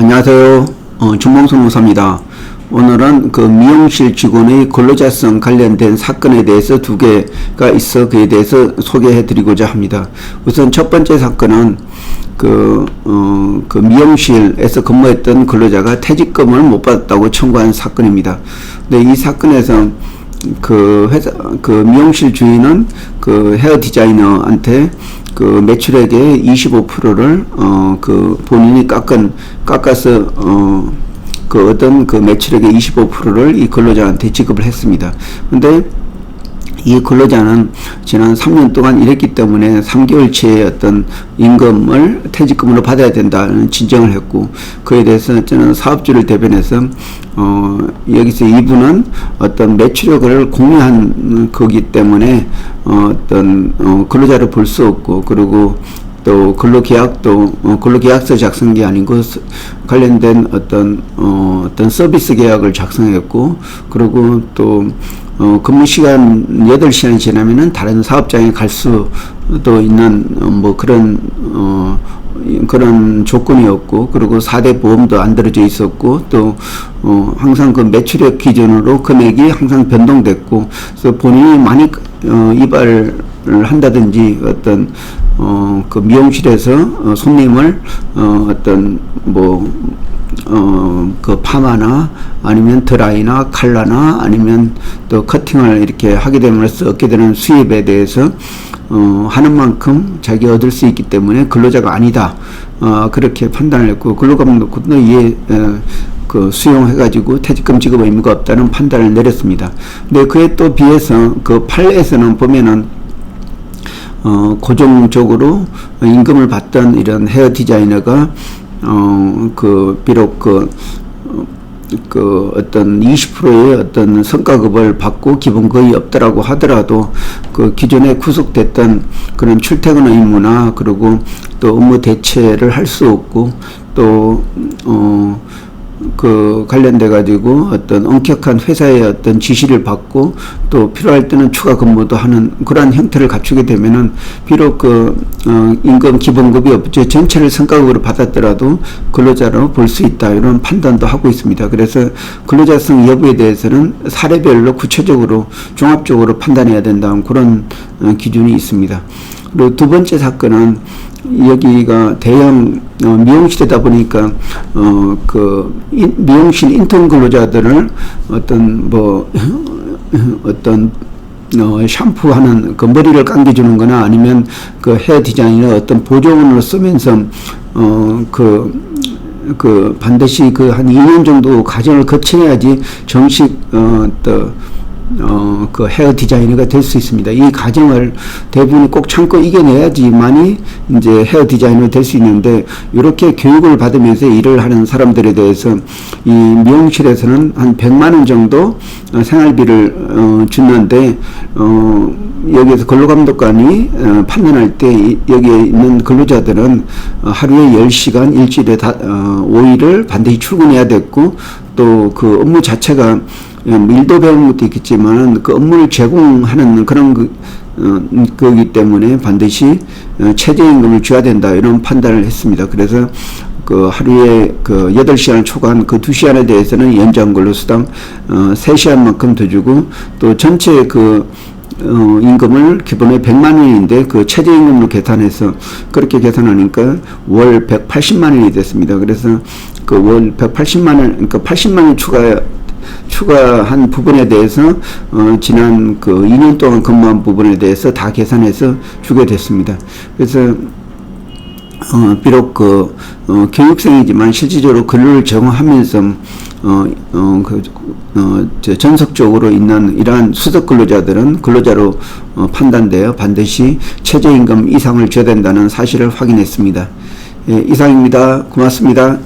안녕하세요. 어, 준봉선 의사입니다. 오늘은 그 미용실 직원의 근로자성 관련된 사건에 대해서 두 개가 있어 그에 대해서 소개해 드리고자 합니다. 우선 첫 번째 사건은 그, 어, 그 미용실에서 근무했던 근로자가 퇴직금을 못 받았다고 청구한 사건입니다. 근데 이 사건에서 그 회사 그 미용실 주인은 그 헤어 디자이너한테 그 매출액의 25%를 어 그 본인이 깎은 깎아서 어 그 어떤 그 매출액의 25%를 이 근로자한테 지급을 했습니다. 근데 이 근로자는 지난 3년 동안 일했기 때문에 3개월치의 어떤 임금을 퇴직금으로 받아야 된다는 진정을 했고 그에 대해서 저는 사업주를 대변해서 어 여기서 이분은 어떤 매출액을 공유한 거기 때문에 어 어떤 어 근로자를 볼 수 없고 그리고 또 근로계약도 어, 근로계약서 작성이 아니고 서- 관련된 어떤 어, 어떤 서비스 계약을 작성했고 그리고 또 어, 근무 시간 8시간이 지나면은 다른 사업장에 갈 수도 있는 어, 뭐 그런 어 이- 그런 조건이었고 그리고 4대 보험도 안 들어져 있었고 또 어, 항상 그 매출액 기준으로 금액이 항상 변동됐고 그래서 본인이 많이 어, 이발을 한다든지 어떤 어, 그 미용실에서 어, 손님을 어, 어떤 뭐 어, 그 파마나 아니면 드라이나 칼라나 아니면 또 커팅을 이렇게 하게 됨으로써 얻게 되는 수입에 대해서 어, 하는 만큼 자기 얻을 수 있기 때문에 근로자가 아니다. 어, 그렇게 판단을 했고 근로감독도 이에 어, 그 수용해가지고 퇴직금 지급 의무가 없다는 판단을 내렸습니다. 근데 그에 또 비해서 그 판례에서는 보면은 어, 고정적으로 임금을 받던 이런 헤어 디자이너가 어, 그 비록 그 어, 그 어떤 20%의 어떤 성과급을 받고 기본 거의 없더라고 하더라도 그 기존에 구속됐던 그런 출퇴근 의무나 그리고 또 업무 대체를 할 수 없고 또 어 그 관련돼 가지고 어떤 엄격한 회사의 어떤 지시를 받고 또 필요할 때는 추가 근무도 하는 그러한 형태를 갖추게 되면은 비록 그 어, 임금 기본급이 없죠 전체를 성과급으로 받았더라도 근로자로 볼 수 있다 이런 판단도 하고 있습니다. 그래서 근로자성 여부에 대해서는 사례별로 구체적으로 종합적으로 판단해야 된다는 그런 어, 기준이 있습니다. 그리고 두 번째 사건은 여기가 대형 어, 미용실이다 보니까 어 그 미용실 인턴 근로자들을 어떤 뭐 어떤 어, 샴푸하는 그 머리를 감겨주는 거나 아니면 그 헤어 디자인이나 어떤 보조원을 쓰면서 어, 그, 그 반드시 그 한 2년 정도 과정을 거쳐야지 정식 어, 또 어, 그 헤어 디자이너가 될 수 있습니다. 이 과정을 대부분이 꼭 참고 이겨내야지만이 이제 헤어 디자이너 될 수 있는데 이렇게 교육을 받으면서 일을 하는 사람들에 대해서 이 미용실에서는 한 100만 원 정도 어, 생활비를 어, 주는데 어, 여기에서 근로감독관이 어, 판단할 때 이, 여기에 있는 근로자들은 어, 하루에 10시간 일주일에 다, 어, 5일을 반드시 출근해야 됐고 또 그 업무 자체가 예, 밀도 배우는 것도 있겠지만 그 업무를 제공하는 그런 그, 어, 거기 때문에 반드시 어, 최저임금을 줘야 된다 이런 판단을 했습니다. 그래서 그 하루에 그 8시간 초과한 그 2시간에 대해서는 연장 근로수당 어, 3시간만큼 더 주고 또 전체 그 어, 임금을 기본에 100만 원인데 그 최저임금으로 계산해서 그렇게 계산하니까 월 180만 원이 됐습니다. 그래서 그 월 180만 원, 그러니까 80만 원 추가 추가한 부분에 대해서 어, 지난 그 2년 동안 근무한 부분에 대해서 다 계산해서 주게 됐습니다. 그래서 어, 비록 그 어, 교육생이지만 실질적으로 근로를 적응하면서 어, 어, 그, 어, 저 전속적으로 있는 이러한 수석 근로자들은 근로자로 어, 판단되어 반드시 최저임금 이상을 줘야 된다는 사실을 확인했습니다. 예, 이상입니다. 고맙습니다.